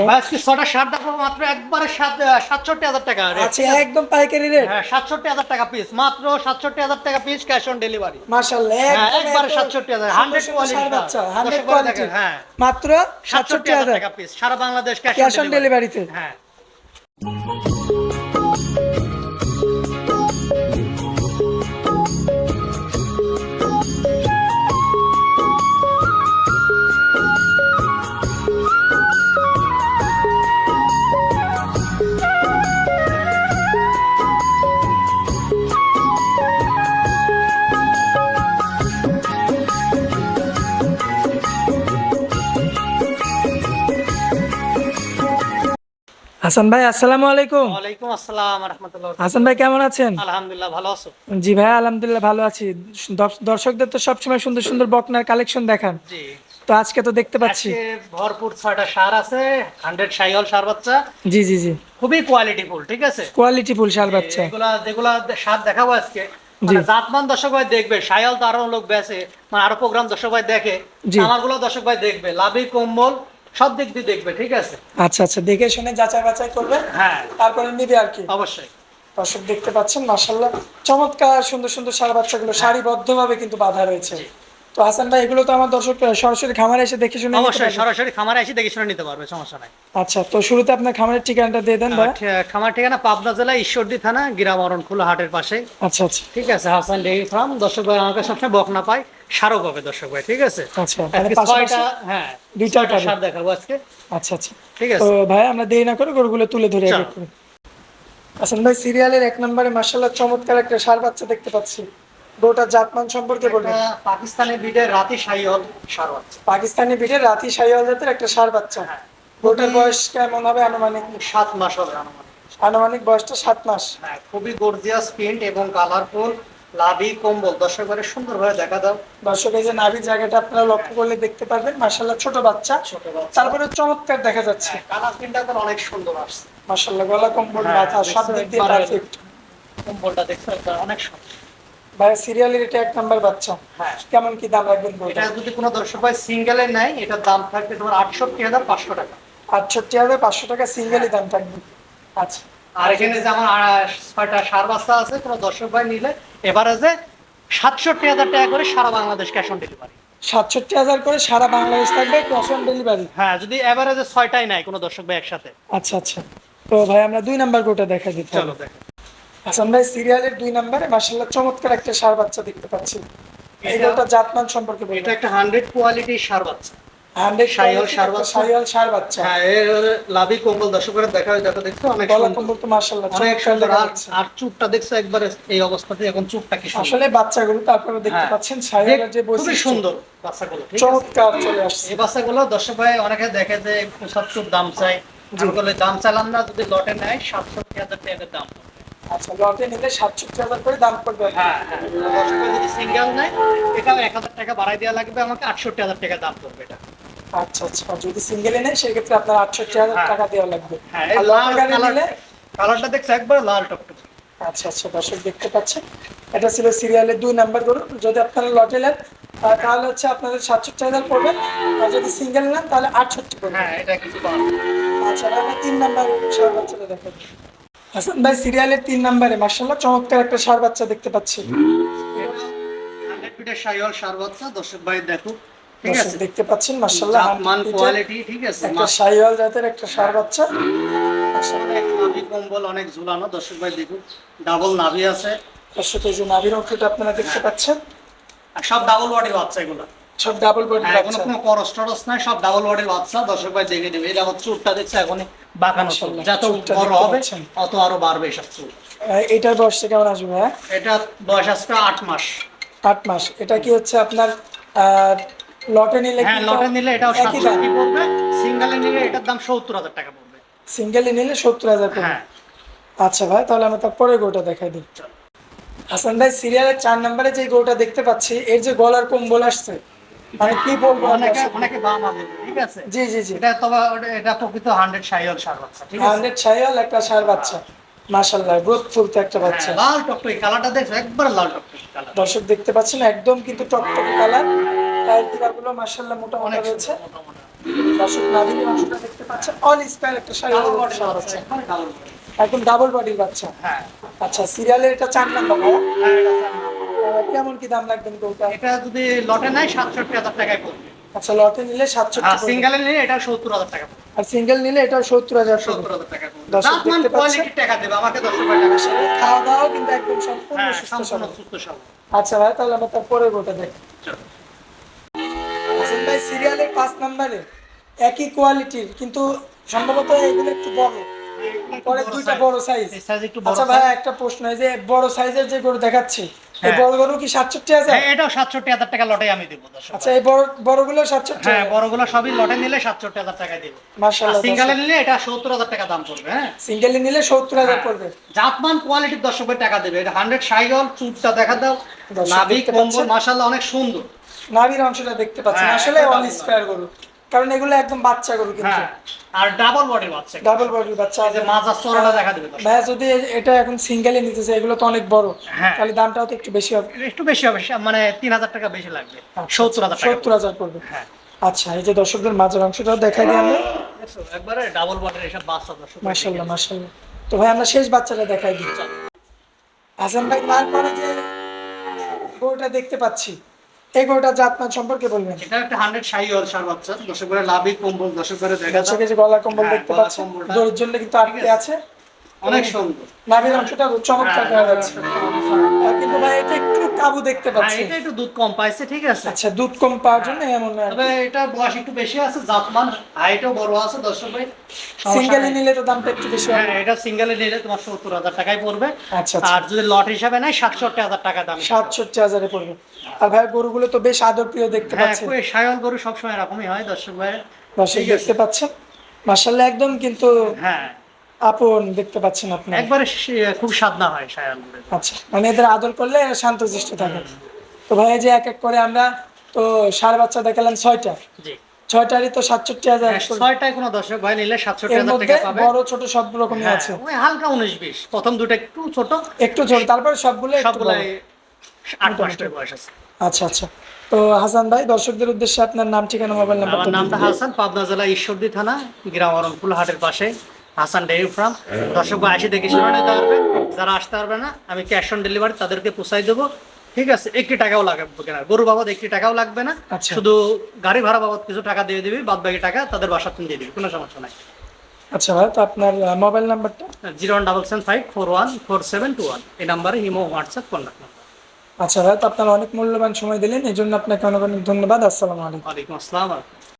ভাই আজকে ছটা শার্ট দেখো মাত্র একবারে সাতষট্টি হাজার টাকা আচ্ছা একদম পাইকারি রেট হ্যাঁ সাতষট্টি হাজার টাকা পিস মাত্র সাতষট্টি হাজার টাকা পিস ক্যাশ অন ডেলিভারি মাশাআল্লাহ হ্যাঁ, একবারে এত 67,000, সুন্দর 100 সুন্দর quality ষাঁড় টা। বাচ্চা, দশ 100 করে quality দেখেন, হ্যাঁ। মাত্র সাতষট্টি সাতষট্টি হাজার। হাজার টাকা পিস সারা বাংলাদেশ ক্যাশ অন ডেলিভারিতে হ্যাঁ। হাসান ভাই আসসালামু আলাইকুম। ওয়ালাইকুম আসসালাম রহমতুল্লাহ। হাসান ভাই কেমন আছেন? আলহামদুলিল্লাহ ভালো আছো? জি ভাই আলহামদুলিল্লাহ ভালো আছি। দর্শকদের তো সবসময় সুন্দর সুন্দর বকনার কালেকশন দেখান। জি। তো আজকে তো দেখতে পাচ্ছি। ভরপুর ছয়টা সার আছে হান্ড্রেড সাইল সার বাচ্চা। জি জি জি। খুবই কোয়ালিটি ফুল ঠিক আছে? কোয়ালিটি ফুল শাল বাচ্চা। এগুলা যেগুলা সার দেখাবো আজকে। মানে জাতমান দর্শক ভাই দেখবে সায়াল তো আরও লোক বেছে মানে আরও প্রোগ্রাম দর্শক ভাই দেখে। আমারগুলো দর্শক ভাই দেখবে। লাভি কম্বল সব দিক দিয়ে দেখবে ঠিক আছে? আচ্ছা আচ্ছা দেখে শুনে যাচাই বাছাই করবে? হ্যাঁ। তারপরে নিবে আর কি? অবশ্যই। দর্শক দেখতে পাচ্ছেন মাশাল্লাহ চমৎকার সুন্দর সুন্দর সারা বাচ্চাগুলো সারিবদ্ধভাবে কিন্তু বাধা রয়েছে। তো হাসান ভাই এগুলো তো আমার দর্শক সরাসরি খামারে এসে দেখে শুনে অবশ্যই সরাসরি খামারে এসে দেখে শুনে নিতে পারবে সমস্যা নাই। আচ্ছা তো শুরুতে আপনার খামারের ঠিকানাটা দিয়ে দেন ভাই। খামার ঠিকানা পাবনা জেলা ঈশ্বরদী থানা গিরামরণ খোলা হাটের পাশে। আচ্ছা আচ্ছা। ঠিক আছে হাসান ডেইরি ফার্ম। দর্শক ভাই আমাকে সবসময় বকনা পাই সারও পাবে দর্শক ভাই ঠিক আছে? আচ্ছা ছয়টা হ্যাঁ দুইটা সার দেখাবো আজকে। আচ্ছা আচ্ছা। ঠিক আছে। তো ভাই আমরা দেরি না করে গরুগুলো তুলে ধরে। আগে করি ভাই সিরিয়ালের এক নম্বরে মাশাল্লাহ চমৎকার একটা সার বাচ্চা দেখতে পাচ্ছি। গরুটার জাতমান সম্পর্কে বলবেন? পাকিস্তানি রাতি সাইহল সার বাচ্চা। পাকিস্তানি বিটের রাতি জাতের একটা সার বাচ্চা। হ্যাঁ। গরুটার বয়স কেমন হবে আনুমানিক? সাত মাস হবে আনুমানিক। আনুমানিক বয়সটা সাত মাস। হ্যাঁ খুবই গর্জিয়াস প্রিন্ট এবং কালারফুল লাভি কম্বল। দর্শক সুন্দরভাবে দেখা দাও। দর্শক এই যে নাভির জায়গাটা আপনারা লক্ষ্য করলে দেখতে পারবেন। মাশাল্লাহ ছোট বাচ্চা। ছোট বাচ্চা। তারপরে চমৎকার দেখা যাচ্ছে। কালার প্রিন্টটা এখন অনেক সুন্দর আসছে। মাশাল্লাহ গলা কম্বল হ্যাঁ, মাথা সব দিক দিয়ে পারফেক্ট কম্বলটা দেখছ অনেক সুন্দর। ভাই সিরিয়ালের এটা এক নাম্বার বাচ্চা। হ্যাঁ। কেমন কি দাম রাখবেন এটা যদি কোনো দর্শক ভাই সিঙ্গেলে নেয় এটার দাম থাকবে তোমার আটষট্টি হাজার পাঁচশো টাকা। আটষট্টি হাজার পাঁচশো টাকা সিঙ্গেলই দাম থাকবে। আচ্ছা। আর এখানে যে আমার ছয়টা সার বাচ্চা আছে কোনো দর্শক ভাই নিলে এভারেজে সাতষট্টি হাজার টাকা করে সারা বাংলাদেশ ক্যাশ অন ডেলিভারি সাতষট্টি হাজার করে সারা বাংলাদেশ থাকবে ক্যাশ অন ডেলিভারি হ্যাঁ যদি এভারেজে ছয়টাই নাই কোনো দর্শক ভাই একসাথে। আচ্ছা আচ্ছা। তো ভাই আমরা দুই নাম্বার কোটা দেখা চলো দেখো হাসান ভাই সিরিয়ালের দুই নাম্বারে মাশাল্লাহ চমৎকার একটা সার বাচ্চা দেখতে পাচ্ছি। এইটা জাতমান সম্পর্কে এটা একটা হান্ড্রেড কোয়ালিটির সার বাচ্চা। হান্ড্রেড শাহিওয়াল সার বাচ্চা। শাহিওয়াল সার বাচ্চা। হ্যাঁ এর লাভি কম্বল দর্শক দেখা হয় দেখো দেখছ? অনেক সুন্দর। কম্বল তো মাশাল্লাহ অনেক সুন্দর। আর চুপটা দেখছ একবারে এই অবস্থাতে এখন চুপটা কি সুন্দর। আসলে বাচ্চাগুলো তো আপনারা দেখতে হ্যাঁ। পাচ্ছেন যে বৈশিষ্ট্য। সুন্দর বাচ্চাগুলো চমৎকার চলে আসছে। এই বাচ্চাগুলো দর্শক ভাই অনেকে দেখে যে পঁচাত্তর দাম চাই আমি বলে দাম চাইলাম না যদি লটে নেয় হাজার টাকার দাম। আচ্ছা লটে নিলে সাতষট্টি হাজার করে দাম পড়বে হ্যাঁ হ্যাঁ। যদি সিঙ্গেল নেয় এটাও এক হাজার টাকা বাড়াই দেওয়া লাগবে আমাকে আটষট্টি হাজার টাকা দাম পড়বে এটা। আচ্ছা আচ্ছা। আর যদি সিঙ্গেলে নেয় সেক্ষেত্রে আপনার আটষট্টি হাজার হ্যাঁ। টাকা দেওয়া লাগবে। হ্যাঁ আর লাল গাড়ি নিলে কালারটা দেখছ একবার লাল টকটক আচ্ছা আচ্ছা। দর্শক দেখতে পাচ্ছেন। এটা ছিল সিরিয়ালের দুই নাম্বার গরু যদি আপনারা লটে নেন তাহলে হচ্ছে আপনাদের সাতষট্টি হাজার পড়বে। আর যদি সিঙ্গেল নেন তাহলে আটষট্টি পড়বে। হ্যাঁ এটা কিছু আচ্ছা তিন নাম্বার বাচ্চাটা দেখাবো হাসান ভাই সিরিয়ালের তিন নাম্বারে মার্শাল্লাহ চমৎকার একটা সার বাচ্চা দেখতে পাচ্ছি। সাইওয়াল সার বাচ্চা দর্শক ভাই দেখো ঠিক আছে? দেখতে পাচ্ছেন মার্শাল্লাহ মান কোয়ালিটি ঠিক আছে? একটা সাইওয়াল জাতের একটা সার বাচ্চা। অনেক নাভি কম্বল অনেক ঝুলানো দর্শক ভাই দেখুন ডাবল নাভি আছে। দর্শক এই যে নাভির অংশটা আপনারা দেখতে পাচ্ছেন। আর সব ডাবল বডি বাচ্চা এগুলো। সব ডাবল বডি হ্যাঁ, কোনো করস টরস নাই সব ডাবল বডির বাচ্চা দর্শক ভাই দেখে দেবে এটা চুটটা দেখছে এখনই বাঁকানো চুল। যত বড় হবে। অত আরও বাড়বে এসব চুল। এটার বয়সটা কেমন আসবে হ্যাঁ এটা বয়স আট মাস। আট মাস। এটা কি হচ্ছে আপনার লটে নিলে হ্যাঁ লটে নিলে এটাও একই দাম? পড়বে? সিঙ্গেলে নিলে এটার দাম সত্তর হাজার টাকা পড়বে। সিঙ্গেলে নিলে সত্তর হাজার পড়বে। হ্যাঁ। আচ্ছা ভাই তাহলে আমরা তারপরে গোটা দেখাই দিই। হাসান ভাই সিরিয়ালের চার নম্বরে যে গোটা দেখতে পাচ্ছি এর যে গলার কম্বল আসছে মানে কি বলব অনেকে অনেকে বাম হবে ঠিক আছে? জি জি জি। এটা তবে এটা প্রকৃত হান্ড্রেড সাইওয়াল সার বাচ্চা ঠিক আছে? হান্ড্রেড ছায়াল একটা সার বাচ্চা। মাশাল্লাহ গ্রোথ ফুলতে একটা বাচ্চা। হ্যাঁ, লাল টকটকি কালারটা দেখছ? একবার লাল টকটকি কালার দর্শক দেখতে পাচ্ছেন একদম কিন্তু টকটকে কালারগুলো মাশাল্লাহ মোটা মোটা অনেক রয়েছে। দর্শক অংশটা দেখতে পাচ্ছেন অল একটা বাচ্চা। একদম ডাবল বডির বাচ্চা। হ্যাঁ। আচ্ছা সিরিয়ালের এটা চার নাম্বার হ্যাঁ, এটা কেমন কি দাম লাগবেন কোনটা এটা যদি লটে নেয় সাতষট্টি হাজার টাকায় পড়বে আচ্ছা লটে নিলে সাতষট্টি সিঙ্গেলে নিলে এটা সত্তর হাজার টাকা আর সিঙ্গেল নিলে এটা সত্তর হাজার সত্তর হাজার টাকা দর্শক দেখতে পাচ্ছেন? টাকা দেবে আমাকে দশ টাকা। খাওয়া দাওয়া কিন্তু একদম সম্পূর্ণ হ্যাঁ সুস্থ সবল। আচ্ছা ভাই তাহলে আমরা তার পরের গোটা দেখি। হাসান ভাই সিরিয়ালের পাঁচ নম্বরে একই কোয়ালিটির কিন্তু সম্ভবত এগুলো একটু বড়। পরে দুইটা বড় সাইজ বড় আচ্ছা ভাই একটা প্রশ্ন এই যে বড় সাইজের যে গরু দেখাচ্ছি এই হ্যাঁ। বড় গরু কি হ্যাঁ, এটাও সাতষট্টি হাজার টাকা লটে আমি দেবো আচ্ছা এই বড় বড়গুলো সাতষট্টি? হ্যাঁ বড়গুলো সবই লটে নিলে সাতষট্টি হাজার টাকা দেবো। মার্শাল্লাহ সিঙ্গেলে নিলে এটা সত্তর হাজার টাকা দাম পড়বে হ্যাঁ? সিঙ্গেলে নিলে সত্তর হাজার পড়বে। জাতমান কোয়ালিটির দর্শকের টাকা দেবে। এটা হান্ড্রেড সাইগল চুটটা দেখা দাও। নাভি কম্বল? অনেক সুন্দর। নাভির অংশটা দেখতে পাচ্ছেন। হ্যাঁ, আসলে অল স্কয়ার গরু। কারণ এগুলো একদম বাচ্চা গরু কিন্তু। হ্যাঁ। আর ডাবল বডির বাচ্চা। ডাবল বডির বাচ্চা এই যে চড়াটা দেখা দেবে দর্শক। ভাইয়া যদি এটা এখন সিঙ্গেলে নিতে চাই এগুলো তো অনেক বড়। হ্যাঁ। তাহলে দামটাও তো একটু বেশি হবে। একটু বেশি হবে মানে তিন হাজার টাকা বেশি লাগবে। সত্তর হাজার সত্তর হাজার পড়বে। হ্যাঁ। আচ্ছা এই যে দর্শকদের অংশটাও দেখাই দিই আমরা একবারে ডাবল বডির এসব বাচ্চা দর্শক। তো ভাই আমরা শেষ বাচ্চাটা দেখাই দিই। হাসান ভাই তারপরে যে গরুটা দেখতে পাচ্ছি। এই গরুটা জাতমান সম্পর্কে বলবেন? এটা একটা হান্ড্রেড সাইগল সার বাচ্চা দর্শক করে লাভি কম্বল দর্শক করে দেখা যাচ্ছে যে গলা কম্বল হ্যাঁ, দেখতে পাচ্ছেন কম্বলটা। জন্য কিন্তু আটকে আছে। অনেক সুন্দর। নাভির অংশটা চমৎকার দেখা যাচ্ছে আর কিন্তু ভাই এটা একটু কাবু দেখতে হ্যাঁ, পাচ্ছি। এটা একটু দুধ কম পাইছে ঠিক আছে। আচ্ছা দুধ কম পাওয়ার জন্য এমন তবে এটা বয়স একটু বেশি আছে জাতমান হাইটও বড় আছে দর্শক ভাই। সিঙ্গেলে নিলে তো দামটা একটু বেশি হবে। হ্যাঁ এটা সিঙ্গেলে নিলে তোমার সত্তর হাজার টাকায় পড়বে। আচ্ছা আচ্ছা। আর যদি লট হিসাবে নেয় সাতষট্টি হাজার টাকা দাম। সাতষট্টি হাজারে পড়বে। আর ভাই গরুগুলো তো বেশ আদর প্রিয় দেখতে হ্যাঁ কই সায়ল গরু সবসময় এরকমই হয় দর্শক ভাই। দর্শক দেখতে পাচ্ছেন। মার্শাল্লাহ একদম কিন্তু হ্যাঁ। আপন দেখতে পাচ্ছেন আপনি। একবারে খুব সাদনা হয় আচ্ছা মানে এদের আদর করলে এরা শান্তশিষ্ট থাকে। তো ভাই যে এক এক করে আমরা তো সার বাচ্চা দেখালাম ছয়টা। জি। ছয়টারই তো সাতষট্টি হাজার হ্যাঁ, ছয়টায় কোনো দর্শক ভাই নিলে সাতষট্টি হাজার টাকা পাবে। বড় ছোট সব রকমই হ্যাঁ, আছে। ওই হালকা উনিশ বিশ। প্রথম দুটো একটু ছোট একটু ছোট তারপরে সবগুলো সবগুলো আট মাসের বয়স আছে। আচ্ছা আচ্ছা। তো হাসান ভাই দর্শকদের উদ্দেশ্যে আপনার নাম ঠিকানা মোবাইল আমার নাম্বার নামটা হাসান পাবনা জেলা ঈশ্বরদী থানা গ্রাম হাটের পাশে। Hasan dairy farm. দর্শক আসি দেখে শুনে নিতে পারবে। যারা আসতে পারবে না আমি ক্যাশ অন ডেলিভারি তাদেরকে পোষাই দেবো। ঠিক আছে একটি টাকাও লাগবে কিনা গরু বাবদ একটি টাকাও লাগবে না। আচ্ছা। শুধু গাড়ি ভাড়া বাবদ কিছু টাকা দিয়ে দিবি বাদ বাকি টাকা তাদের বাসা তুমি দিয়ে দিবি কোনো সমস্যা নাই। আচ্ছা ভাই তো আপনার মোবাইল নাম্বারটা zero one double seven five four one four seven two one. এই নাম্বারে হিমো হোয়াটসঅ্যাপ কন্ট্যাক্ট নাম্বার আচ্ছা ভাই তো আপনার অনেক মূল্যবান সময় দিলেন এই জন্য আপনাকে অনেক অনেক ধন্যবাদ। আসসালামু আলাইকুম। ওয়ালাইকুম আসসালাম।